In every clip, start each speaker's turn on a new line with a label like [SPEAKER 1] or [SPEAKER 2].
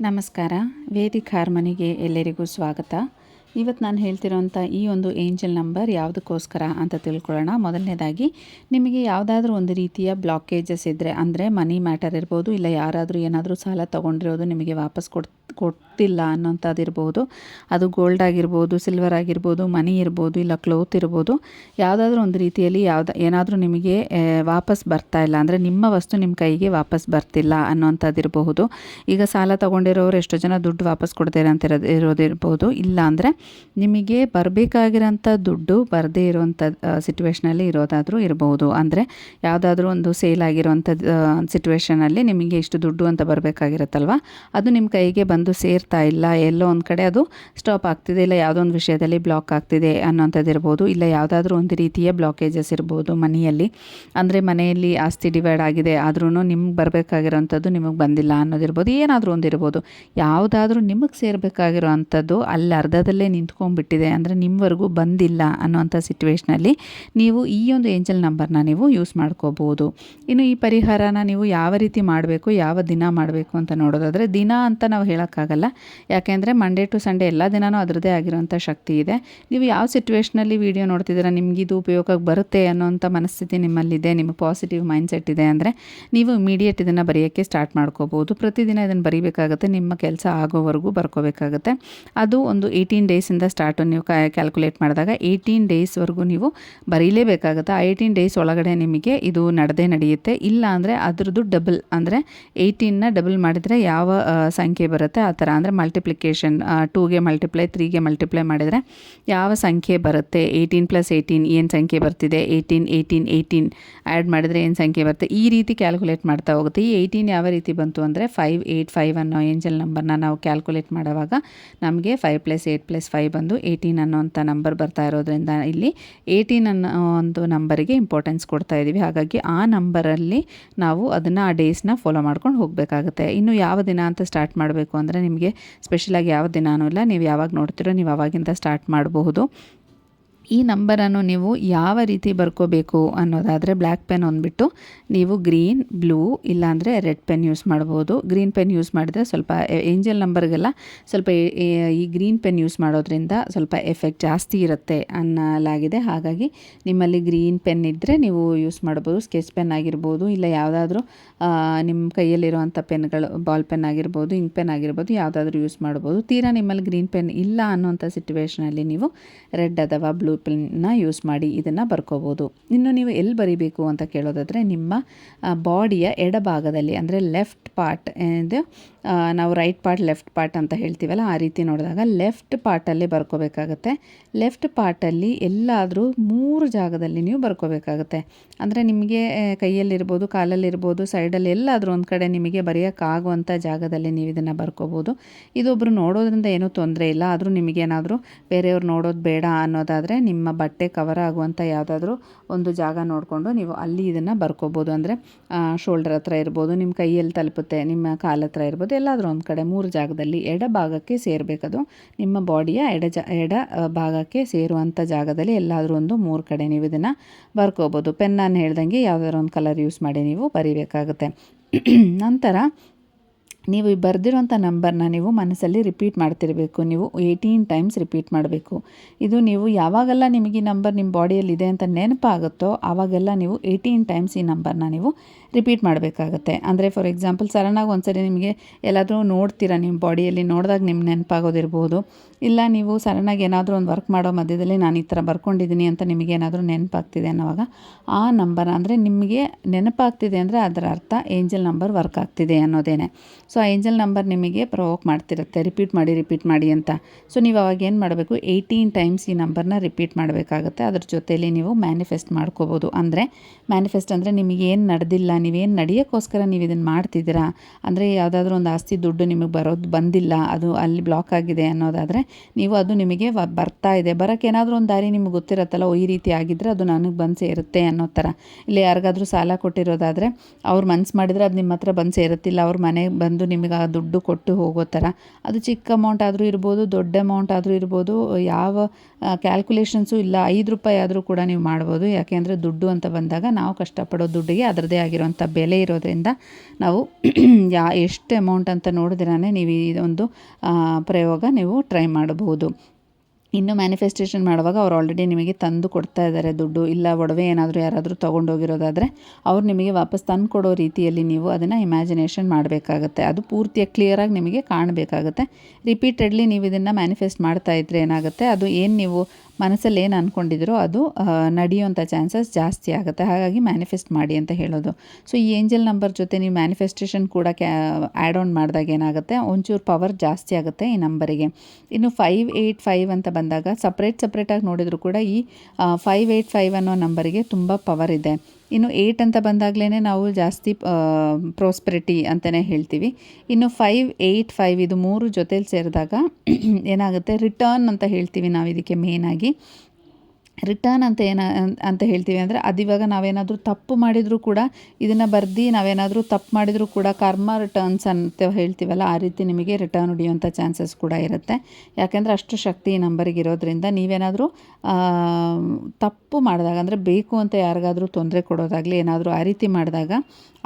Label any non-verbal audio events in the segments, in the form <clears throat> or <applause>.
[SPEAKER 1] ನಮಸ್ಕಾರ. ವೇದಿಕ್ ಹಾರ್ಮನಿಗೆ ಎಲ್ಲರಿಗೂ ಸ್ವಾಗತ. ಇವತ್ತು ನಾನು ಹೇಳ್ತಿರೋಂಥ ಈ ಒಂದು ಏಂಜಲ್ ನಂಬರ್ ಯಾವುದಕ್ಕೋಸ್ಕರ ಅಂತ ತಿಳ್ಕೊಳ್ಳೋಣ. ಮೊದಲನೇದಾಗಿ, ನಿಮಗೆ ಯಾವುದಾದ್ರೂ ಒಂದು ರೀತಿಯ ಬ್ಲಾಕೇಜಸ್ ಇದ್ದರೆ ಅಂದರೆ ಮನಿ ಮ್ಯಾಟರ್ ಇರ್ಬೋದು, ಇಲ್ಲ ಯಾರಾದರೂ ಏನಾದರೂ ಸಾಲ ತೊಗೊಂಡಿರೋದು ನಿಮಗೆ ವಾಪಸ್ ಕೊಡ್ ಕೊಡ್ತಿಲ್ಲ ಅನ್ನೋಂಥದ್ದು ಇರ್ಬೋದು, ಅದು ಗೋಲ್ಡ್ ಆಗಿರ್ಬೋದು ಸಿಲ್ವರ್ ಆಗಿರ್ಬೋದು, ಮನಿ ಇರ್ಬೋದು, ಇಲ್ಲ ಕ್ಲೋತ್ ಇರ್ಬೋದು, ಯಾವುದಾದ್ರೂ ಒಂದು ರೀತಿಯಲ್ಲಿ ಯಾವ್ದು, ಏನಾದರೂ ನಿಮಗೆ ವಾಪಸ್ ಬರ್ತಾ ಇಲ್ಲ, ಅಂದರೆ ನಿಮ್ಮ ವಸ್ತು ನಿಮ್ಮ ಕೈಗೆ ವಾಪಸ್ ಬರ್ತಿಲ್ಲ ಅನ್ನೋಂಥದ್ದು ಇರಬಹುದು. ಈಗ ಸಾಲ ತೊಗೊಂಡಿರೋರು ಎಷ್ಟೋ ಜನ ದುಡ್ಡು ವಾಪಸ್ ಕೊಡ್ತೀರ ಅಂತ ಇರೋದು, ಇರೋದಿರ್ಬೋದು, ಇಲ್ಲ ಅಂದರೆ ನಿಮಗೆ ಬರಬೇಕಾಗಿರೋಂಥ ದುಡ್ಡು ಬರದೇ ಇರೋವಂಥ ಸಿಚುವೇಷನಲ್ಲಿ ಇರೋದಾದರೂ ಇರಬಹುದು ಅಂದರೆ ಯಾವುದಾದ್ರೂ ಒಂದು ಸೇಲ್ ಆಗಿರುವಂಥ ಸಿಚುವೇಷನಲ್ಲಿ ನಿಮಗೆ ಇಷ್ಟು ದುಡ್ಡು ಅಂತ ಬರಬೇಕಾಗಿರುತ್ತಲ್ವ? ಅದು ನಿಮ್ಮ ಕೈಗೆ ಬಂದು ಸೇರ್ತಾ ಇಲ್ಲ, ಎಲ್ಲೋ ಒಂದು ಕಡೆ ಅದು ಸ್ಟಾಪ್ ಆಗ್ತಿದೆ, ಇಲ್ಲ ಯಾವುದೋ ಒಂದು ವಿಷಯದಲ್ಲಿ ಬ್ಲಾಕ್ ಆಗ್ತಿದೆ ಅನ್ನೋಂಥದ್ದು ಇರ್ಬೋದು, ಇಲ್ಲ ಯಾವುದಾದ್ರೂ ಒಂದು ರೀತಿಯ ಬ್ಲಾಕೇಜಸ್ ಇರ್ಬೋದು ಮನೆಯಲ್ಲಿ. ಅಂದರೆ ಮನೆಯಲ್ಲಿ ಆಸ್ತಿ ಡಿವೈಡ್ ಆಗಿದೆ ಆದ್ರೂ ನಿಮ್ಗೆ ಬರಬೇಕಾಗಿರೋಂಥದ್ದು ನಿಮಗೆ ಬಂದಿಲ್ಲ ಅನ್ನೋದಿರ್ಬೋದು, ಏನಾದರೂ ಒಂದು ಇರ್ಬೋದು ಯಾವುದಾದ್ರೂ ನಿಮಗೆ ಸೇರಬೇಕಾಗಿರೋ ಅಂಥದ್ದು ಅಲ್ಲಿ ಅರ್ಧದಲ್ಲೇ ನಿಂತ್ಕೊಂಡ್ಬಿಟ್ಟಿದೆ ಅಂದರೆ ನಿಮ್ಮವರೆಗೂ ಬಂದಿಲ್ಲ ಅನ್ನೋಂಥ ಸಿಚುವೇಶ್ನಲ್ಲಿ ನೀವು ಈ ಒಂದು ಏಂಜಲ್ ನಂಬರ್ನ ನೀವು ಯೂಸ್ ಮಾಡ್ಕೋಬೋದು ಇನ್ನು ಈ ಪರಿಹಾರನ ನೀವು ಯಾವ ರೀತಿ ಮಾಡಬೇಕು, ಯಾವ ದಿನ ಮಾಡಬೇಕು ಅಂತ ನೋಡೋದಾದರೆ ದಿನ ಅಂತ ನಾವು ಹೇಳೋಕ್ಕಾಗಲ್ಲ. ಯಾಕೆಂದರೆ ಮಂಡೇ ಟು ಸಂಡೇ ಎಲ್ಲ ದಿನವೂ ಅದರದ್ದೇ ಆಗಿರುವಂಥ ಶಕ್ತಿ ಇದೆ. ನೀವು ಯಾವ ಸಿಚುವೇಶ್ನಲ್ಲಿ ವಿಡಿಯೋ ನೋಡ್ತಿದ್ದೀರಾ, ನಿಮ್ಗೆ ಇದು ಉಪಯೋಗಕ್ಕೆ ಬರುತ್ತೆ ಅನ್ನೋಂಥ ಮನಸ್ಥಿತಿ ನಿಮ್ಮಲ್ಲಿದೆ, ನಿಮಗೆ ಪಾಸಿಟಿವ್ ಮೈಂಡ್ಸೆಟ್ ಇದೆ ಅಂದರೆ ನೀವು ಇಮಿಡಿಯೇಟ್ ಇದನ್ನು ಬರೆಯೋಕ್ಕೆ ಸ್ಟಾರ್ಟ್ ಮಾಡ್ಕೋಬೋದು ಪ್ರತಿದಿನ ಇದನ್ನು ಬರೀಬೇಕಾಗುತ್ತೆ, ನಿಮ್ಮ ಕೆಲಸ ಆಗೋವರೆಗೂ ಬರ್ಕೋಬೇಕಾಗುತ್ತೆ. ಅದು ಒಂದು ಏಯ್ಟೀನ್ ಡೇಸಿಂದ ಸ್ಟಾರ್ಟು ನೀವು ಕ್ಯಾಲ್ಕುಲೇಟ್ ಮಾಡಿದಾಗ ಏಯ್ಟೀನ್ ಡೇಸ್ವರೆಗೂ ನೀವು ಬರೀಲೇಬೇಕಾಗುತ್ತೆ. ಆ ಏಯ್ಟೀನ್ ಡೇಸ್ ಒಳಗಡೆ ನಿಮಗೆ ಇದು ನಡೆದೇ ನಡೆಯುತ್ತೆ. ಇಲ್ಲ ಅಂದರೆ ಅದರದ್ದು ಡಬಲ್ ಅಂದರೆ ಏಯ್ಟೀನ್ನ ಡಬಲ್ ಮಾಡಿದರೆ ಯಾವ ಸಂಖ್ಯೆ ಬರುತ್ತೆ? ಆ ಥರ ಅಂದರೆ ಮಲ್ಟಿಪ್ಲಿಕೇಶನ್ ಟೂಗೆ ಮಲ್ಟಿಪ್ಲೈ ತ್ರೀಗೆ ಮಲ್ಟಿಪ್ಲೈ ಮಾಡಿದರೆ ಯಾವ ಸಂಖ್ಯೆ ಬರುತ್ತೆ? ಏಯ್ಟೀನ್ ಪ್ಲಸ್ ಏಯ್ಟೀನ್ ಏನು ಸಂಖ್ಯೆ ಬರ್ತಿದೆ? ಏಯ್ಟೀನ್ ಏಯ್ಟೀನ್ ಏಯ್ಟೀನ್ ಆ್ಯಡ್ ಮಾಡಿದರೆ ಏನು ಸಂಖ್ಯೆ ಬರುತ್ತೆ? ಈ ರೀತಿ ಕ್ಯಾಲ್ಕುಲೇಟ್ ಮಾಡ್ತಾ ಹೋಗುತ್ತೆ. ಈ ಏಯ್ಟೀನ್ ಯಾವ ರೀತಿ ಬಂತು ಅಂದರೆ ಫೈವ್ ಏಯ್ಟ್ ಫೈವ್ ಅನ್ನೋ ಏಂಜಲ್ ನಂಬರ್ನ ನಾವು ಕ್ಯಾಲ್ಕುಲೇಟ್ ಮಾಡುವಾಗ ನಮಗೆ five plus eight plus five ಬಂದು ಏಯ್ಟೀನ್ ಅನ್ನೋಂಥ ನಂಬರ್ ಬರ್ತಾ ಇರೋದ್ರಿಂದ ಇಲ್ಲಿ ಏಯ್ಟೀನ್ ಅನ್ನೋ ಒಂದು ನಂಬರಿಗೆ ಇಂಪಾರ್ಟೆನ್ಸ್ ಕೊಡ್ತಾ ಇದ್ದೀವಿ ಹಾಗಾಗಿ ಆ ನಂಬರಲ್ಲಿ ನಾವು ಅದನ್ನು ಆ ಡೇಸ್ನ ಫಾಲೋ ಮಾಡ್ಕೊಂಡು ಹೋಗಬೇಕಾಗುತ್ತೆ. ಇನ್ನು ಯಾವ ದಿನ ಅಂತ ಸ್ಟಾರ್ಟ್ ಮಾಡಬೇಕು ಅಂದರೆ ನಿಮಗೆ ಸ್ಪೆಷಲಾಗಿ ಯಾವ ದಿನಾನೂ ಇಲ್ಲ. ನೀವು ಯಾವಾಗ ನೋಡ್ತೀರೋ ನೀವು ಅವಾಗಿಂದ ಸ್ಟಾರ್ಟ್ ಮಾಡಬಹುದು. ಈ ನಂಬರನ್ನು ನೀವು ಯಾವ ರೀತಿ ಬರ್ಕೋಬೇಕು ಅನ್ನೋದಾದರೆ ಬ್ಲ್ಯಾಕ್ ಪೆನ್ ಅಂದ್ಬಿಟ್ಟು ನೀವು ಗ್ರೀನ್, ಬ್ಲೂ, ಇಲ್ಲಾಂದರೆ ರೆಡ್ ಪೆನ್ ಯೂಸ್ ಮಾಡ್ಬೋದು. ಗ್ರೀನ್ ಪೆನ್ ಯೂಸ್ ಮಾಡಿದರೆ ಸ್ವಲ್ಪ ಏಂಜಲ್ ನಂಬರ್ಗೆಲ್ಲ ಸ್ವಲ್ಪ ಈ ಗ್ರೀನ್ ಪೆನ್ ಯೂಸ್ ಮಾಡೋದ್ರಿಂದ ಸ್ವಲ್ಪ ಎಫೆಕ್ಟ್ ಜಾಸ್ತಿ ಇರುತ್ತೆ ಅನ್ನಲಾಗಿದೆ. ಹಾಗಾಗಿ ನಿಮ್ಮಲ್ಲಿ ಗ್ರೀನ್ ಪೆನ್ ಇದ್ದರೆ ನೀವು ಯೂಸ್ ಮಾಡ್ಬೋದು. ಸ್ಕೆಚ್ ಪೆನ್ ಆಗಿರ್ಬೋದು, ಇಲ್ಲ ಯಾವುದಾದ್ರೂ ನಿಮ್ಮ ಕೈಯಲ್ಲಿರುವಂಥ ಪೆನ್ಗಳು, ಬಾಲ್ ಪೆನ್ ಆಗಿರ್ಬೋದು, ಇಂಕ್ ಪೆನ್ ಆಗಿರ್ಬೋದು, ಯಾವುದಾದ್ರೂ ಯೂಸ್ ಮಾಡ್ಬೋದು. ತೀರಾ ನಿಮ್ಮಲ್ಲಿ ಗ್ರೀನ್ ಪೆನ್ ಇಲ್ಲ ಅನ್ನೋಂಥ ಸಿಚುವೇಷನಲ್ಲಿ ನೀವು ರೆಡ್ ಅಥವಾ ಬ್ಲೂ ಪೆನ್ನ ಯೂಸ್ ಮಾಡಿ ಇದನ್ನು ಬರ್ಕೋಬೋದು. ಇನ್ನು ನೀವು ಎಲ್ಲಿ ಬರಿಬೇಕು ಅಂತ ಕೇಳೋದಾದರೆ ನಿಮ್ಮ ಬಾಡಿಯ ಎಡಭಾಗದಲ್ಲಿ, ಅಂದರೆ ಲೆಫ್ಟ್ ಪಾರ್ಟ್ ಇದು ನಾವು ರೈಟ್ ಪಾರ್ಟ್ ಲೆಫ್ಟ್ ಪಾರ್ಟ್ ಅಂತ ಹೇಳ್ತೀವಲ್ಲ, ಆ ರೀತಿ ನೋಡಿದಾಗ ಲೆಫ್ಟ್ ಪಾರ್ಟಲ್ಲಿ ಬರ್ಕೋಬೇಕಾಗತ್ತೆ. ಲೆಫ್ಟ್ ಪಾರ್ಟಲ್ಲಿ ಎಲ್ಲಾದರೂ ಮೂರು ಜಾಗದಲ್ಲಿ ನೀವು ಬರ್ಕೋಬೇಕಾಗತ್ತೆ. ಅಂದರೆ ನಿಮಗೆ ಕೈಯಲ್ಲಿರ್ಬೋದು, ಕಾಲಲ್ಲಿರ್ಬೋದು ಸೈಡಲ್ಲಿ ಎಲ್ಲಾದರೂ ಒಂದು ಕಡೆ ನಿಮಗೆ ಬರೆಯೋಕ್ಕಾಗುವಂಥ ಜಾಗದಲ್ಲಿ ನೀವು ಇದನ್ನು ಬರ್ಕೋಬೋದು. ಇದೊಬ್ಬರು ನೋಡೋದ್ರಿಂದ ಏನೂ ತೊಂದರೆ ಇಲ್ಲ. ಆದರೂ ನಿಮಗೇನಾದರೂ ಬೇರೆಯವ್ರು ನೋಡೋದು ಬೇಡ ಅನ್ನೋದಾದರೆ ನಿಮ್ಮ ಬಟ್ಟೆ ಕವರ್ ಆಗುವಂಥ ಯಾವುದಾದ್ರೂ ಒಂದು ಜಾಗ ನೋಡಿಕೊಂಡು ನೀವು ಅಲ್ಲಿ ಇದನ್ನು ಬರ್ಕೋಬೋದು. ಅಂದರೆ ಶೋಲ್ಡರ್ ಹತ್ರ ಇರ್ಬೋದು ನಿಮ್ಮ ಕೈಯಲ್ಲಿ ತಲುಪುತ್ತೆ, ನಿಮ್ಮ ಕಾಲ ಹತ್ರ ಇರ್ಬೋದು ಎಲ್ಲಾದರೂ ಒಂದು ಕಡೆ, ಮೂರು ಜಾಗದಲ್ಲಿ ಎಡ ಭಾಗಕ್ಕೆ ಸೇರಬೇಕದು. ನಿಮ್ಮ ಬಾಡಿಯ ಎಡ ಜ, ಎಡ ಭಾಗಕ್ಕೆ ಸೇರುವಂಥ ಜಾಗದಲ್ಲಿ ಎಲ್ಲಾದರೂ ಒಂದು ಮೂರು ಕಡೆ ನೀವು ಇದನ್ನು ಬರ್ಕೋಬೋದು. ಪೆನ್ನನ್ನು ನಾನು ಹೇಳ್ದಂಗೆ ಯಾವುದಾದ್ರು ಒಂದು ಕಲರ್ ಯೂಸ್ ಮಾಡಿ ನೀವು ಬರಿಬೇಕಾಗುತ್ತೆ. <clears throat> ನಂತರ ನೀವು ಈ ಬರೆದಿರೋಂಥ ನಂಬರ್ನ ನೀವು ಮನಸ್ಸಲ್ಲಿ ರಿಪೀಟ್ ಮಾಡ್ತಿರಬೇಕು. ನೀವು ಏಯ್ಟೀನ್ ಟೈಮ್ಸ್ ರಿಪೀಟ್ ಮಾಡಬೇಕು. ಇದು ನೀವು ಯಾವಾಗೆಲ್ಲ ನಿಮಗೆ ಈ ನಂಬರ್ ನಿಮ್ಮ ಬಾಡಿಯಲ್ಲಿ ಇದೆ ಅಂತ ನೆನಪಾಗುತ್ತೋ ಆವಾಗೆಲ್ಲ ನೀವು ಏಯ್ಟೀನ್ ಟೈಮ್ಸ್ ಈ ನಂಬರ್ನ ನೀವು ರಿಪೀಟ್ ಮಾಡಬೇಕಾಗತ್ತೆ. ಅಂದರೆ ಫಾರ್ ಎಕ್ಸಾಂಪಲ್ ಸಡನ್ನಾಗಿ ಒಂದ್ಸರಿ ನಿಮಗೆ ಎಲ್ಲಾದರೂ ನೋಡ್ತೀರಾ, ನಿಮ್ಮ ಬಾಡಿಯಲ್ಲಿ ನೋಡಿದಾಗ ನಿಮ್ಗೆ ನೆನಪಾಗೋದಿರ್ಬೋದು. ಇಲ್ಲ ನೀವು ಸಡನ್ನಾಗಿ ಏನಾದರೂ ಒಂದು ವರ್ಕ್ ಮಾಡೋ ಮಧ್ಯದಲ್ಲಿ ನಾನು ಈ ಥರ ಬರ್ಕೊಂಡಿದ್ದೀನಿ ಅಂತ ನಿಮಗೆ ಏನಾದರೂ ನೆನಪಾಗ್ತಿದೆ ಅನ್ನೋವಾಗ ಆ ನಂಬರ್ ಅಂದರೆ ನಿಮಗೆ ನೆನಪಾಗ್ತಿದೆ ಅಂದರೆ ಅದರ ಅರ್ಥ ಏಂಜಲ್ ನಂಬರ್ ವರ್ಕ್ ಆಗ್ತಿದೆ ಅನ್ನೋದೇನೆ. ಸೊ ಆ ಏಂಜಲ್ ನಂಬರ್ ನಿಮಗೆ ಪ್ರೊವೋಕ್ ಮಾಡ್ತಿರುತ್ತೆ. ರಿಪೀಟ್ ಮಾಡಿ ರಿಪೀಟ್ ಮಾಡಿ ಅಂತ. ಸೊ ನೀವು ಅವಾಗ ಏನು ಮಾಡಬೇಕು? ಏಯ್ಟೀನ್ ಟೈಮ್ಸ್ ಈ ನಂಬರ್ನ ರಿಪೀಟ್ ಮಾಡಬೇಕಾಗುತ್ತೆ. ಅದ್ರ ಜೊತೆಯಲ್ಲಿ ನೀವು ಮ್ಯಾನಿಫೆಸ್ಟ್ ಮಾಡ್ಕೋಬೋದು. ಅಂದರೆ ಮ್ಯಾನಿಫೆಸ್ಟ್ ಅಂದರೆ ನಿಮಗೆ ಏನು ನಡೆದಿಲ್ಲ ನೀವೇನು ನಡೆಯೋಕ್ಕೋಸ್ಕರ ನೀವು ಇದನ್ನು ಮಾಡ್ತಿದ್ದೀರಾ? ಅಂದರೆ ಯಾವುದಾದ್ರೂ ಒಂದು ಆಸ್ತಿ ದುಡ್ಡು ನಿಮಗೆ ಬರೋದು ಬಂದಿಲ್ಲ, ಅದು ಅಲ್ಲಿ ಬ್ಲಾಕ್ ಆಗಿದೆ ಅನ್ನೋದಾದರೆ ನೀವು ಅದು ನಿಮಗೆ ಬರ್ತಾ ಇದೆ. ಬರೋಕ್ಕೆ ಏನಾದರೂ ಒಂದು ದಾರಿ ನಿಮಗೆ ಗೊತ್ತಿರತ್ತಲ್ಲ ಈ ರೀತಿ ಆಗಿದ್ದರೆ ಅದು ನನಗೆ ಬಂದು ಸೇರುತ್ತೆ ಅನ್ನೋ ಥರ ಇಲ್ಲ ಯಾರಿಗಾದರೂ ಸಾಲ ಕೊಟ್ಟಿರೋದಾದರೆ ಅವ್ರು ಮನ್ಸು ಮಾಡಿದರೆ ಅದು ನಿಮ್ಮ ಹತ್ರ ಬಂದು ಸೇರುತ್ತಿಲ್ಲ, ಅವ್ರ ಮನೆಗೆ ಬಂದು ನಿಮಗೆ ಆ ದುಡ್ಡು ಕೊಟ್ಟು ಹೋಗೋ ಥರ. ಅದು ಚಿಕ್ಕ ಅಮೌಂಟ್ ಆದರೂ ಇರ್ಬೋದು, ದೊಡ್ಡ ಅಮೌಂಟ್ ಆದರೂ ಇರ್ಬೋದು, ಯಾವ ಕ್ಯಾಲ್ಕುಲೇಷನ್ಸು ಇಲ್ಲ, ಐದು ರೂಪಾಯಿ ಆದರೂ ಕೂಡ ನೀವು ಮಾಡ್ಬೋದು. ಯಾಕೆಂದರೆ ದುಡ್ಡು ಅಂತ ಬಂದಾಗ ನಾವು ಕಷ್ಟಪಡೋ ದುಡ್ಡಿಗೆ ಅದರದ್ದೇ ಆಗಿರುವಂಥ ಬೆಲೆ ಇರೋದ್ರಿಂದ ನಾವು <clears throat> ಯಾ, ಎಷ್ಟು ಅಮೌಂಟ್ ಅಂತ ನೋಡಿದ್ರೇ ನೀವು ಇದೊಂದು ಪ್ರಯೋಗ ನೀವು ಟ್ರೈ ಮಾಡಬಹುದು. ಇನ್ನು ಮ್ಯಾನಿಫೆಸ್ಟೇಷನ್ ಮಾಡುವಾಗ ಅವ್ರು ಆಲ್ರೆಡಿ ನಿಮಗೆ ತಂದು ಕೊಡ್ತಾ ಇದ್ದಾರೆ ದುಡ್ಡು. ಇಲ್ಲ, ಒಡವೆ ಏನಾದರೂ ಯಾರಾದರೂ ತೊಗೊಂಡೋಗಿರೋದಾದರೆ ಅವ್ರು ನಿಮಗೆ ವಾಪಸ್ ತಂದು ಕೊಡೋ ರೀತಿಯಲ್ಲಿ ನೀವು ಅದನ್ನು ಇಮ್ಯಾಜಿನೇಷನ್ ಮಾಡಬೇಕಾಗತ್ತೆ. ಅದು ಪೂರ್ತಿಯಾಗಿ ಕ್ಲಿಯರಾಗಿ ನಿಮಗೆ ಕಾಣಬೇಕಾಗತ್ತೆ. ರಿಪೀಟೆಡ್ಲಿ ನೀವು ಇದನ್ನು ಮ್ಯಾನಿಫೆಸ್ಟ್ ಮಾಡ್ತಾ ಇದ್ರೆ ಏನಾಗುತ್ತೆ? ಅದು ಏನು ನೀವು ಮನಸ್ಸಲ್ಲಿ ಏನು ಅಂದ್ಕೊಂಡಿದ್ರೋ ಅದು ನಡೆಯುವಂಥ ಚಾನ್ಸಸ್ ಜಾಸ್ತಿ ಆಗುತ್ತೆ. ಹಾಗಾಗಿ ಮ್ಯಾನಿಫೆಸ್ಟ್ ಮಾಡಿ ಅಂತ ಹೇಳೋದು. ಸೊ ಈ ಏಂಜಲ್ ನಂಬರ್ ಜೊತೆ ನೀವು ಮ್ಯಾನಿಫೆಸ್ಟೇಷನ್ ಕೂಡ ಕ್ಯಾ ಆ್ಯಡ್ ಆನ್ ಮಾಡಿದಾಗ ಏನಾಗುತ್ತೆ? ಒಂಚೂರು ಪವರ್ ಜಾಸ್ತಿ ಆಗುತ್ತೆ ಈ ನಂಬರಿಗೆ ಇನ್ನು ಫೈವ್ ಏಯ್ಟ್ ಫೈವ್ ಅಂತ ಬಂದಾಗ ಸಪ್ರೇಟ್ ಸಪ್ರೇಟಾಗಿ ನೋಡಿದರೂ ಕೂಡ ಈ ಫೈವ್ ಏಯ್ಟ್ ಫೈವ್ ಅನ್ನೋ ನಂಬರಿಗೆ ತುಂಬ ಪವರ್ ಇದೆ. ಇನ್ನು ಏಯ್ಟ್ ಅಂತ ಬಂದಾಗಲೇ ನಾವು ಜಾಸ್ತಿ ಪ್ರಾಸ್ಪರಿಟಿ ಅಂತಲೇ ಹೇಳ್ತೀವಿ. ಇನ್ನು ಫೈವ್ ಏಯ್ಟ್ ಫೈವ್ ಇದು ಮೂರು ಜೊತೇಲಿ ಸೇರಿದಾಗ <clears throat> ಏನಾಗುತ್ತೆ? ರಿಟರ್ನ್ ಅಂತ ಹೇಳ್ತೀವಿ ನಾವು ಇದಕ್ಕೆ ಮೇಯ್ನಾಗಿ ರಿಟರ್ನ್ ಅಂತ ಏನ, ಅಂತ ಹೇಳ್ತೀವಿ ಅಂದರೆ ಅದಿವಾಗ ನಾವೇನಾದರೂ ತಪ್ಪು ಮಾಡಿದರೂ ಕೂಡ ಇದನ್ನು ಬರ್ದು ನಾವೇನಾದರೂ ತಪ್ಪು ಮಾಡಿದರೂ ಕೂಡ ಕರ್ಮ ರಿಟರ್ನ್ಸ್ ಅಂತ ಹೇಳ್ತೀವಲ್ಲ, ಆ ರೀತಿ ನಿಮಗೆ ರಿಟರ್ನ್ ಹಿಡಿಯುವಂಥ ಚಾನ್ಸಸ್ ಕೂಡ ಇರುತ್ತೆ. ಯಾಕೆಂದರೆ ಅಷ್ಟು ಶಕ್ತಿ ಈ ನಂಬರಿಗೆ ಇರೋದ್ರಿಂದ ನೀವೇನಾದರೂ ತಪ್ಪು ಮಾಡಿದಾಗ ಅಂದರೆ ಬೇಕು ಅಂತ ಯಾರಿಗಾದರೂ ತೊಂದರೆ ಕೊಡೋದಾಗಲಿ, ಏನಾದರೂ ಆ ರೀತಿ ಮಾಡಿದಾಗ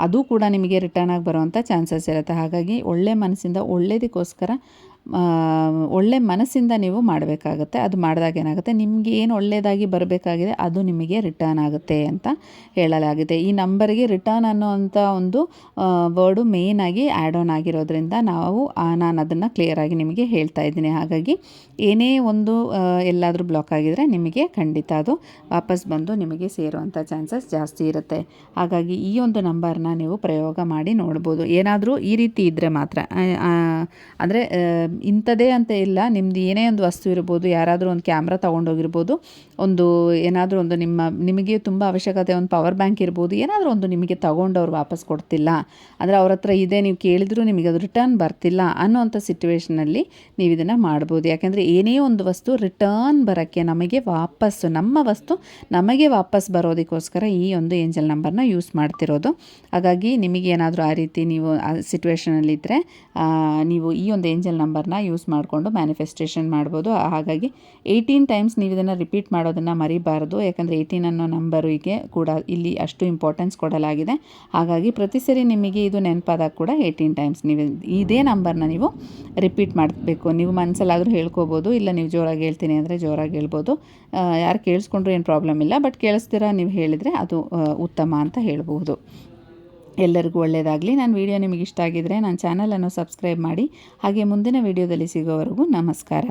[SPEAKER 1] ಅದು ಕೂಡ ನಿಮಗೆ ರಿಟರ್ನ್ ಆಗಿ ಬರುವಂಥ ಚಾನ್ಸಸ್ ಇರುತ್ತೆ. ಹಾಗಾಗಿ ಒಳ್ಳೆ ಮನಸ್ಸಿಂದ ಒಳ್ಳೇದಕ್ಕೋಸ್ಕರ ಒಳ್ಳೆ ಮನಸ್ಸಿಂದ ನೀವು ಮಾಡಬೇಕಾಗತ್ತೆ. ಅದು ಮಾಡಿದಾಗ ಏನಾಗುತ್ತೆ? ನಿಮಗೆ ಏನು ಒಳ್ಳೆಯದಾಗಿ ಬರಬೇಕಾಗಿದೆ, ಅದು ನಿಮಗೆ ರಿಟರ್ನ್ ಆಗುತ್ತೆ ಅಂತ ಹೇಳಲಾಗಿದೆ. ಈ ನಂಬರಿಗೆ ರಿಟರ್ನ್ ಅನ್ನೋವಂಥ ಒಂದು ವರ್ಡು ಮೇಯ್ನಾಗಿ ಆ್ಯಡ್ ಆನ್ ಆಗಿರೋದ್ರಿಂದ ನಾವು ನಾನು ಅದನ್ನು ಕ್ಲಿಯರಾಗಿ ನಿಮಗೆ ಹೇಳ್ತಾ ಇದ್ದೀನಿ. ಹಾಗಾಗಿ, ಏನೇ ಒಂದು ಎಲ್ಲಾದರೂ ಬ್ಲಾಕ್ ಆಗಿದರೆ ನಿಮಗೆ ಖಂಡಿತ ಅದು ವಾಪಸ್ ಬಂದು ನಿಮಗೆ ಸೇರುವಂಥ ಚಾನ್ಸಸ್ ಜಾಸ್ತಿ ಇರುತ್ತೆ. ಹಾಗಾಗಿ, ಈ ಒಂದು ನಂಬರ್ನ ನೀವು ಪ್ರಯೋಗ ಮಾಡಿ ನೋಡ್ಬೋದು. ಏನಾದರೂ ಈ ರೀತಿ ಇದ್ದರೆ ಮಾತ್ರ ಅಂದರೆ ಇಂಥದ್ದೇ ಅಂತ ಇಲ್ಲ. ನಿಮ್ಮದು ಏನೇ ಒಂದು ವಸ್ತು ಇರ್ಬೋದು, ಯಾರಾದರೂ ಒಂದು ಕ್ಯಾಮ್ರಾ ತೊಗೊಂಡೋಗಿರ್ಬೋದು, ಒಂದು ಏನಾದರೂ ಒಂದು ನಿಮ್ಮ, ನಿಮಗೆ ತುಂಬ ಅವಶ್ಯಕತೆ ಒಂದು ಪವರ್ ಬ್ಯಾಂಕ್ ಇರ್ಬೋದು, ಏನಾದರೂ ಒಂದು ನಿಮಗೆ ತಗೊಂಡು ಅವ್ರು ವಾಪಸ್ ಕೊಡ್ತಿಲ್ಲ. ಅಂದರೆ ಅವ್ರ ಹತ್ರ ಇದೆ, ನೀವು ಕೇಳಿದರೂ ನಿಮಗೆ ಅದು ರಿಟರ್ನ್ ಬರ್ತಿಲ್ಲ ಅನ್ನೋಂಥ ಸಿಚುವೇಷನಲ್ಲಿ ನೀವು ಇದನ್ನು ಮಾಡ್ಬೋದು. ಯಾಕೆಂದರೆ ಏನೇ ಒಂದು ವಸ್ತು ರಿಟರ್ನ್ ಬರೋಕ್ಕೆ ನಮಗೆ ವಾಪಸ್ಸು, ನಮ್ಮ ವಸ್ತು ನಮಗೆ ವಾಪಸ್ ಬರೋದಕ್ಕೋಸ್ಕರ ಈ ಒಂದು ಏಂಜಲ್ ನಂಬರ್ನ ಯೂಸ್ ಮಾಡ್ತಿರೋದು. ಹಾಗಾಗಿ ನಿಮಗೆ ಏನಾದರೂ ಆ ರೀತಿ ನೀವು ಆ ಸಿಚುವೇಷನಲ್ಲಿದ್ದರೆ ನೀವು ಈ ಒಂದು ಏಂಜಲ್ ನಂಬರ್ನ ಯೂಸ್ ಮಾಡಿಕೊಂಡು ಮ್ಯಾನಿಫೆಸ್ಟೇಷನ್ ಮಾಡ್ಬೋದು. ಹಾಗಾಗಿ ಏಯ್ಟೀನ್ ಟೈಮ್ಸ್ ನೀವು ಇದನ್ನು ರಿಪೀಟ್ ಮಾಡೋದನ್ನು ಮರಿಬಾರ್ದು. ಯಾಕಂದರೆ ಏಯ್ಟೀನ್ ಅನ್ನೋ ನಂಬರಿಗೆ ಕೂಡ ಇಲ್ಲಿ ಅಷ್ಟು ಇಂಪಾರ್ಟೆನ್ಸ್ ಕೊಡಲಾಗಿದೆ. ಹಾಗಾಗಿ ಪ್ರತಿ ಸರಿ ನಿಮಗೆ ಇದು ನೆನಪಾದಾಗ ಕೂಡ ಏಯ್ಟೀನ್ ಟೈಮ್ಸ್ ನೀವು ಇದೇ ನಂಬರ್ನ ನೀವು ರಿಪೀಟ್ ಮಾಡಬೇಕು. ನೀವು ಮನಸ್ಸಲ್ಲಾದರೂ ಹೇಳ್ಕೊಬೋದು, ಇಲ್ಲ ನೀವು ಜೋರಾಗಿ ಹೇಳ್ತೀನಿ ಅಂದರೆ ಜೋರಾಗಿ ಹೇಳ್ಬೋದು. ಯಾರು ಕೇಳಿಸ್ಕೊಂಡ್ರೂ ಏನು ಪ್ರಾಬ್ಲಮ್ ಇಲ್ಲ. ಬಟ್ ಕೇಳಿಸ್ತೀರಾ ನೀವು ಹೇಳಿದರೆ ಅದು ಉತ್ತಮ ಅಂತ ಹೇಳ್ಬೋದು. ಎಲ್ಲರಿಗೂ ಒಳ್ಳೆಯದಾಗಲಿ. ನನ್ನ ವಿಡಿಯೋ ನಿಮಗೆ ಇಷ್ಟ ಆಗಿದ್ದರೆ ನನ್ನ ಚಾನಲನ್ನು ಸಬ್ಸ್ಕ್ರೈಬ್ ಮಾಡಿ. ಹಾಗೆ ಮುಂದಿನ ವಿಡಿಯೋದಲ್ಲಿ ಸಿಗೋವರೆಗೂ ನಮಸ್ಕಾರ.